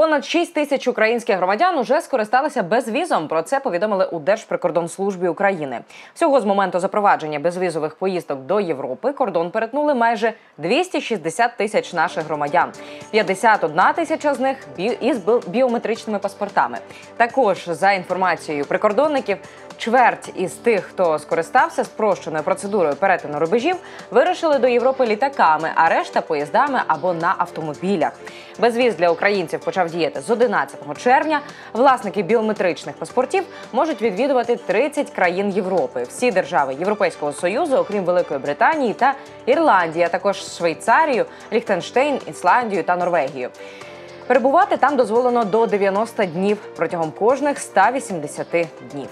Понад 6 тисяч українських громадян уже скористалися безвізом. Про це повідомили у Держприкордонслужбі України. Всього з моменту запровадження безвізових поїздок до Європи кордон перетнули майже 260 тисяч наших громадян. 51 тисяча з них із біометричними паспортами. Також за інформацією прикордонників, чверть із тих, хто скористався спрощеною процедурою перетину рубежів, вирушили до Європи літаками, а решта поїздами або на автомобілях. Безвіз для українців почав діяти з 11 червня. Власники біометричних паспортів можуть відвідувати 30 країн Європи, всі держави Європейського союзу, окрім Великої Британії та Ірландії, а також Швейцарію, Ліхтенштейн, Ісландію та Норвегію. Перебувати там дозволено до 90 днів протягом кожних 180 днів.